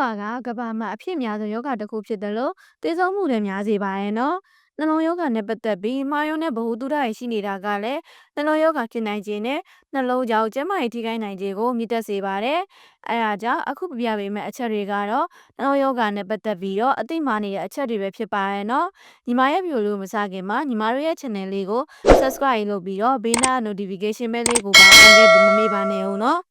ဂါကကမ္ဘာမှာအဖြစ်အများဆုံးယောဂတစ်ခုဖြစ်တယ်လို့သေဆုံးမှုလည်းများစေပါရဲ့နော်နှလုံးယောဂနဲ့ပတ်သက်ပြီးမှားယွင်းတဲ့ဗဟုသုတရရှိနေတာကလည်းနှလုံးယောဂဖြစ်နိုင်ခြင်းနဲ့နှလုံးကြောင့်ကျန်းမာရေးထိခိုက်နိုင်ခြင်းကိုမြင့်တက်စေပါတယ်အဲဒါကြောင့်အခုပြပြပေးမယ့်အချက်တွေကတော့နှလုံးယောဂနဲ့ပတ်သက်ပြီးတော့အသိမှနေတဲ့အချက်တွေပဲဖြစ်ပါရဲ့နော်ညီမရဲ့ဗီဒီယိုလေးကိုမစခင်မှာညီမတို့ရဲ့ channel လေးကို subscribe လုပ်ပြီးတော့ဘေးနား notification bell လေးကိုပါ on ခဲ့ပြီးမမေ့ပါနဲ့ဦးနော်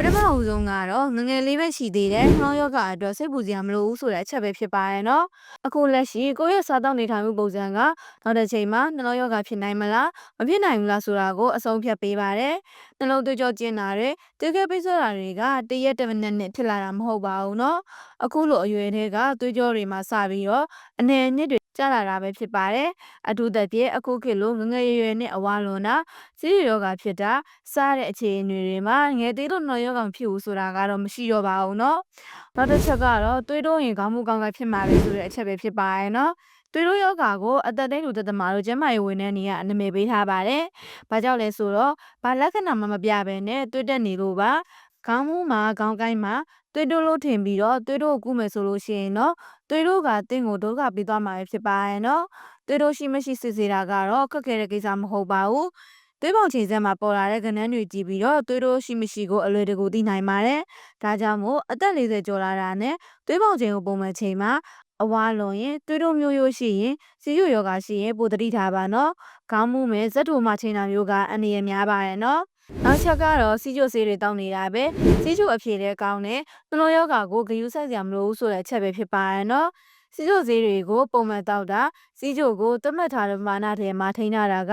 ပထမအဦးဆုံးကတော့ငငယ်လေးပဲရှိသေးတယ်နှောင်းယောဂအတွက်စိတ်ပူစရာမလိုဘူးဆိုတဲ့အချက်ပဲဖြစ်ပါရဲ့နော်အခုလက်ရှိကိုယ့်ရဲ့စားတောက်နေထိုင်မှုပုံစံကနောက်တစ်ချိန်မှာနှလုံးယောဂဖြစ်နိုင်မလားမဖြစ်နိုင်ဘူးလားဆိုတာကိုအဆုံးဖြတ်ပေးပါတယ် နှလုံးသွေးကြောကျဉ်လာတယ်တကယ်ပိတ်ဆို့တာတွေကတရက်တစ်မိနစ်နဲ့ဖြစ်လာတာမဟုတ်ပါဘူးနော်အခုလိုအရွယ်တွေကသွေးကြောတွေမှာစပြီးတော့အနယ်အနှစ်တွေကျလာတာပဲဖြစ်ပါတယ်အထူးသဖြင့်အခုခေတ်လိုငငယ်ရွယ်ရွယ်နဲ့အဝါလွန်တာစီးရောဂါဖြစ်တာစတဲ့အခြေအနေတွေမှာငယ်သေးလို့နှောရောဂါဖြစ်ဘူးဆိုတာကတော့မရှိတော့ပါဘူးနော်နောက်တစ်ချက်ကတော့သွေးတိုးရင်ခေါင်းမူကောင်းကဖြစ်မှာပဲဆိုတဲ့အချက်ပဲဖြစ်ပါရဲ့နော် သွေးတိုးယောဂါကိုအသက်သိလူသက်သမားတို့ကျန်းမာရေးဝန်ထမ်းတွေကအနာမည်ပေးထားပါတယ်။ဘာကြောင့်လဲဆိုတော့ဘာလက္ခဏာမှမပြဘဲနဲ့သွေးတက်နေလို့ပါ။ခေါင်းမူမှာခေါင်းကိုင်းမှာသွေးတိုးလို့ထင်ပြီးတော့သွေးတိုးကိုကူးမယ်ဆိုလို့ရှိရင်တော့သွေးတိုးကတင်းကိုဒုက္ခပေးသွားမှာဖြစ်ပါရဲ့နော်။သွေးတိုးရှိမရှိစစ်ဆေးတာကတော့ခက်ခဲတဲ့ကိစ္စမဟုတ်ပါဘူး။သွေးပေါင်ချိန်ဆက်မှာပေါ်လာတဲ့ကဏ္ဍတွေကြည့်ပြီးတော့သွေးတိုးရှိမရှိကိုအလွယ်တကူသိနိုင်ပါတယ်။ဒါကြောင့်မို့အသက်40ကျော်လာတာနဲ့သွေးပေါင်ချိန်ကိုပုံမှန်ချိန်မှာ အဝါလွန်ရင်သွေးတိုးမျိုးရိုးရှိရင်စီရိုယောဂရှိရင်ပိုတတိထားပါနော်။ခေါင်းမူးမယ်ဇက်တိုမှချိန်တာမျိုးကအန္တရာယ်များပါရဲ့နော်။နောက်ချက်ကတော့စီချိုဆေးတွေတောင်းနေတာပဲစီချိုအဖြေလဲကောင်းတယ်နှလုံးယောဂါကိုဂယူးဆိုင်စရာမလိုဘူးဆိုတဲ့အချက်ပဲဖြစ်ပါရဲ့နော်။ စီချိုဈေးတွေကိုပုံမှန်တောက်တာစီချိုကိုသတ်မှတ်ထားတဲ့ပမာဏထဲမှာထိန်းထားတာက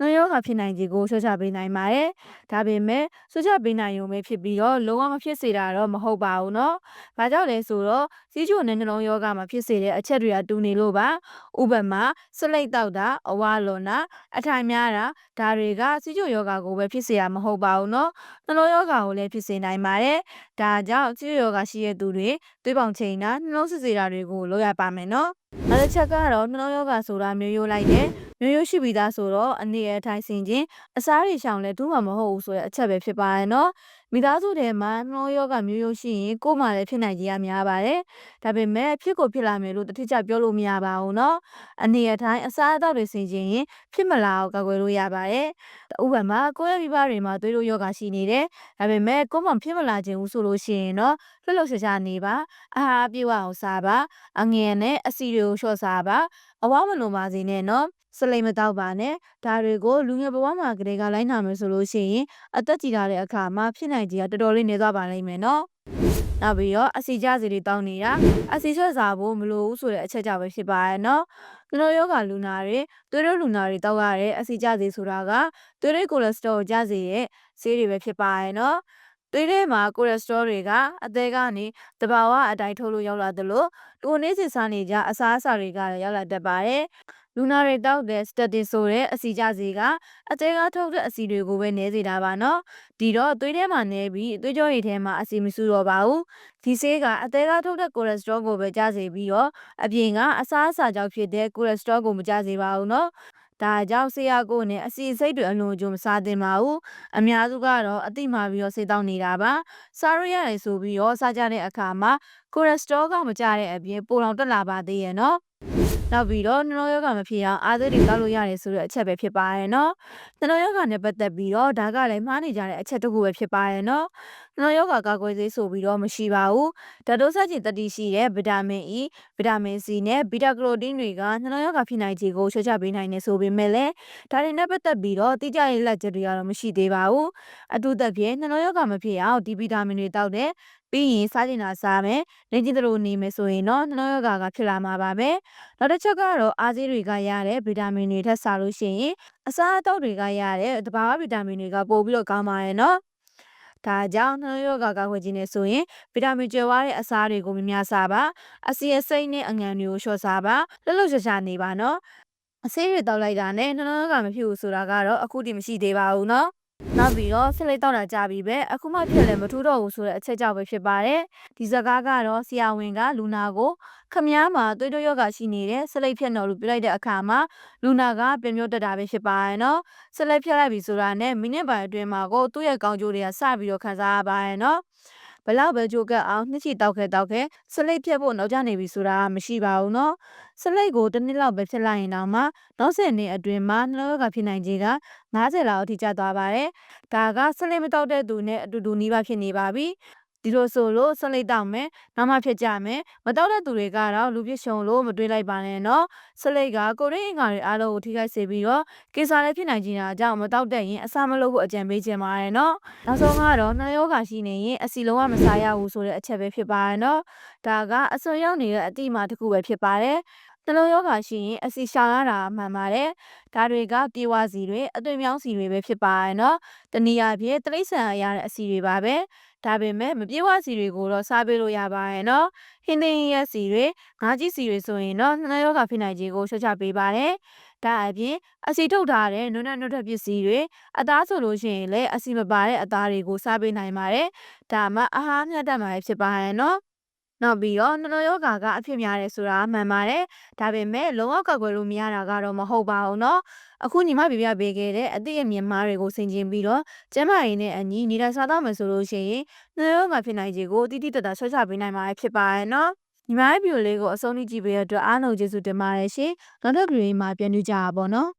နှရောဂါဖြစ်နိုင်ခြေကိုဆွချပေးနိုင်ပါတယ်။ဒါပေမဲ့ဆွချပေးနိုင်ရုံပဲဖြစ်ပြီးတော့လုံးဝမဖြစ်စေတာတော့မဟုတ်ပါဘူးနော်။ဘာကြောင့်လဲဆိုတော့စီချိုနဲ့နှလုံးယောဂါမှာဖြစ်စေတဲ့အချက်တွေကတူနေလို့ပါ။ဥပမာဆလိတ်တောက်တာအဝါလွန်တာအထိုင်များတာဒါတွေကစီချိုယောဂါကိုပဲဖြစ်စေတာမဟုတ်ပါဘူးနော်။နှလုံးယောဂါကိုလည်းဖြစ်စေနိုင်ပါတယ်။ဒါကြောင့်စီချိုယောဂါရှိတဲ့သူတွေသွေးပေါင်ချိန်တာနှလုံးစစ်စေတာတွေကိုလုပ်ရပါမယ်နော်။နောက်တစ်ချက်ကတော့နှလုံးယောဂါဆိုတာမျိုးရိုးလိုက်တယ်။မျိုးရိုးရှိပြီးသားဆိုတော့အနေအထိုင်ဆင်ခြင်းအစားတွေရှောင်လဲတူးမှာမဟုတ်ဘူးဆိုတဲ့အချက်ပဲဖြစ်ပါရဲ့နော်။ မိသားစုထဲမှာနှလုံးယောဂါမျိုးရိုးရှိရင်ကိုယ်မှလည်းဖြစ်နိုင်ကြီးရများပါတယ်။ဒါပေမဲ့ဖြစ်ကိုဖြစ်လာမယ်လို့တတိကျပြောလို့မရပါဘူးနော်။အနေအထိုင်အစားအသောက်တွေဆင်ခြင်းရင်ဖြစ်မလာအောင်ကာကွယ်လို့ရပါတယ်။ဥပမာကိုယ့်ရဲ့မိဘတွေမှာသွေးတိုးယောဂါရှိနေတယ်။ဒါပေမဲ့ကိုယ်မှဖြစ်မလာခြင်းဘူးဆိုလို့ရှိရင်တော့လှုပ်လှုပ်ရှားရှားနေပါ။အာဟာရပြေဝအောင်စားပါ။အငယ်နဲ့အစီတွေကိုလျှော့စားပါ။အဝမလွန်ပါစေနဲ့နော်။စလိမ်မတောက်ပါနဲ့ဒါတွေကိုလူငယ်ဘဝမှာကလေးကလိုက်နာမယ်ဆိုလို့ရှိရင်အသက်ကြီးလာတဲ့အခါမှာဖြစ်နိုင်ကြီးကတော်တော်လေးနေသွားပါလိမ့်မယ်နော်နောက်ပြီးတော့အစီကျစီတွေတောင်းနေတာအစီချက်စားဖို့မလိုဘူးဆိုတဲ့အချက်ကြောင့်ပဲဖြစ်ပါရဲ့နော်ကျွန်တော်ယောဂလူနာတွေသွေးတို့လူနာတွေတောက်ရတဲ့အစီကျစီဆိုတာကသွေးရိတ်ကိုလက်စတရောကျစေတဲ့ဆေးတွေပဲဖြစ်ပါရဲ့နော်သွေးထဲမှာကိုလက်စတရောတွေကအသေးကနေတဘာဝအတိုင်းထုတ်လို့ရောက်လာသလိုလူနေစစ်စားနေကြအစားအစာတွေကလည်းရောက်လာတတ်ပါတယ် လူနာတွေတောက်တဲ့ statin ဆိုတဲ့အစီကြစီကအသေးကားထုတ်တဲ့အစီတွေကိုပဲနည်းစေတာပါနော်ဒီတော့သွေးထဲမှာနည်းပြီးသွေးကြောရည်ထဲမှာအစီမစုတော့ပါဘူးဒီဆေးကအသေးကားထုတ်တဲ့ cholesterol ကိုပဲကျစေပြီးတော့အပြင်ကအစားအစာကြောင့်ဖြစ်တဲ့ cholesterol ကိုမကျစေပါဘူးနော်ဒါကြောင့်ဆေးရကိုနဲ့အစီအစိတ်တွေအလွန်ကြုံမစားသင့်ပါဘူးအများစုကတော့အတိမာပြီးတော့ဆေးတောင်းနေတာပါစားရရတယ်ဆိုပြီးတော့စားကြတဲ့အခါမှာကိုလက်စတရောကမကျတဲ့အပြင်ပိုလောင်တက်လာပါသေးရဲ့နော် နောက်ပြီးတော့နှလုံးရောဂါမဖြစ်အောင်အားသေးတွေတောက်လို့ရတယ်ဆိုတဲ့အချက်ပဲဖြစ်ပါရဲ့နော်နှလုံးရောဂါနဲ့ပတ်သက်ပြီးတော့ဒါကလည်းမှားနေကြတဲ့အချက်တစ်ခုပဲဖြစ်ပါရဲ့နော်နှလုံးရောဂါကာကွယ်ဆေးဆိုပြီးတော့မရှိပါဘူးဓာတ်တိုးဆက်ကျင်တတိရှိတဲ့ဗီတာမင် E ဗီတာမင် C နဲ့ဘီတာကရိုတင်းတွေကနှလုံးရောဂါဖြစ်နိုင်ခြေကိုချွတ်ချပေးနိုင်နေဆိုပေမဲ့လည်းဒါတွေနဲ့ပတ်သက်ပြီးတော့တိကျရေးလက်ချက်တွေကတော့မရှိသေးပါဘူးအထူးသဖြင့်နှလုံးရောဂါမဖြစ်အောင်ဒီဗီတာမင်တွေတောက်တဲ့ ပြီးရင်စားကျင်တာစားမယ်နေကျင်သလိုနေမယ်ဆိုရင်တော့နှလုံးရောဂါကဖြစ်လာမှာပါပဲနောက်တစ်ချက်ကတော့အားဆေးတွေကရတဲ့ဗီတာမင်တွေထက်စားလို့ရှိရင်အစားအသောက်တွေကရတဲ့တဘာဝဗီတာမင်တွေကပိုပြီးတော့ကောင်းပါရဲ့နော်ဒါကြောင့်နှလုံးရောဂါကာကွယ်ခြင်းနဲ့ဆိုရင်ဗီတာမင်ကျွဲဝါးတဲ့အစားတွေကိုများများစားပါအဆီအစိမ့်နဲ့အငံတွေကိုလျှော့စားပါလှလှရှာရှာနေပါနော်အဆေးတွေတောက်လိုက်တာနဲ့နှလုံးရောဂါမဖြစ်ဘူးဆိုတာကတော့အခုတည်းမရှိသေးပါဘူးနော် နောက်ပြီးတော့ဆက်လက်တော့တာကြပြီပဲအခုမှဖြစ်လဲမထူးတော့ဘူးဆိုတဲ့အချက်ကြောင့်ပဲဖြစ်ပါတယ်ဒီစကားကတော့ဆရာဝန်ကလူနာကိုခမားမှာသွေးတိုးယောဂရှိနေတဲ့ဆက်လက်ဖြစ်တော်လို့ပြလိုက်တဲ့အခါမှာလူနာကပြင်မျိုးတက်တာပဲဖြစ်ပါရဲ့နော်ဆက်လက်ဖြစ်လိုက်ပြီဆိုတာနဲ့မိနစ်ပိုင်းအတွင်းမှာကိုသူ့ရဲ့ကောင်းကျိုးတွေကစပြီးတော့ခံစားရပါရဲ့နော် ဘလောက်ပဲကြိုကက်အောင်နှစ်ချီတောက်ခဲတောက်ခဲဆလိတ်ဖြတ်ဖို့နောက်ကျနေပြီဆိုတာမရှိပါဘူးနော်ဆလိတ်ကိုတစ်နှစ်လောက်ပဲဖြတ်လိုက်ရင်တောင်မှနောက်ဆက်နေအတွင်မှာနှလုံးရောဂါဖြစ်နိုင်ခြေက90လောက်အထိကျသွားပါတယ်ဒါကဆလိတ်မတောက်တဲ့သူနဲ့အတူတူနီးပါးဖြစ်နေပါပြီ ဒီလိုဆိုလို့ဆွန့်လိုက်တော့မယ်နောက်မှဖြစ်ကြမယ်မတော့တဲ့သူတွေကတော့လူပြစ်ရှုံလို့မတွေးလိုက်ပါနဲ့နော်ဆွန့်လိုက်ကကိုရင်းအင်္ဂါတွေအားလုံးကိုထိခိုက်စေပြီးတော့ကိစ္စလည်းဖြစ်နိုင်ကြတာကြောင့်မတော့တဲ့ရင်အစာမလုပ်ဖို့အကြံပေးချင်ပါတယ်နော်နောက်ဆုံးကတော့နှယောဂါရှိနေရင်အစီလုံးဝမစားရဘူးဆိုတဲ့အချက်ပဲဖြစ်ပါတယ်နော်ဒါကအစွန်ရောက်နေတဲ့အတိအမှတစ်ခုပဲဖြစ်ပါတယ် နှလုံးရောဂါရှိရင်အစီရှောင်ရတာမှန်ပါတယ်။ဒါတွေကပြေဝစီတွေအသွင်မြောင်းစီတွေပဲဖြစ်ပါရဲ့နော်။တနည်းအားဖြင့်တိရစ္ဆာန်အရာတဲ့အစီတွေပါပဲ။ဒါပေမဲ့မပြေဝစီတွေကိုတော့စားပေးလို့ရပါရဲ့နော်။ဟင်းသင်းရက်စီတွေငါးကြီးစီတွေဆိုရင်တော့နှလုံးရောဂါဖြစ်နိုင်ခြေကိုလျှော့ချပေးပါတယ်။ဒါအပြင်အစီထုတ်ထားတဲ့နုနနုထပစ္စည်းတွေအသားဆိုလို့ရှိရင်လည်းအစီမပါတဲ့အသားတွေကိုစားပေးနိုင်ပါတယ်။ဒါမှအာဟာရမြတ်တတ်မှာဖြစ်ပါရဲ့နော်။ နောက်ပြီးတော့နှလုံးရောဂါကအဖြစ်များတယ်ဆိုတာမှန်ပါတယ်။ဒါပေမဲ့လုံးဝကောက်ွယ်လို့မရတာကတော့မဟုတ်ပါဘူးเนาะ။အခုညီမပြပြပေးခဲ့တဲ့အသည့်အမြင်မားတွေကိုဆင်ခြင်ပြီးတော့ကျန်းမာရေးနဲ့အညီနေတာစားတော့မယ်ဆိုလို့ရှိရင်နှလုံးရောဂါဖြစ်နိုင်ခြေကိုတိတိတတ်တာဆွဲချပေးနိုင်မှာဖြစ်ပါရဲ့เနာะ။ညီမရဲ့ဗီဒီယိုလေးကိုအဆုံးထိကြည့်ပေးရတဲ့အတွက်အားလုံးကျေးဇူးတင်ပါတယ်ရှင်။နောက်တစ်ဗီဒီယိုမှာပြန်တွေ့ကြပါပေါ့နော်။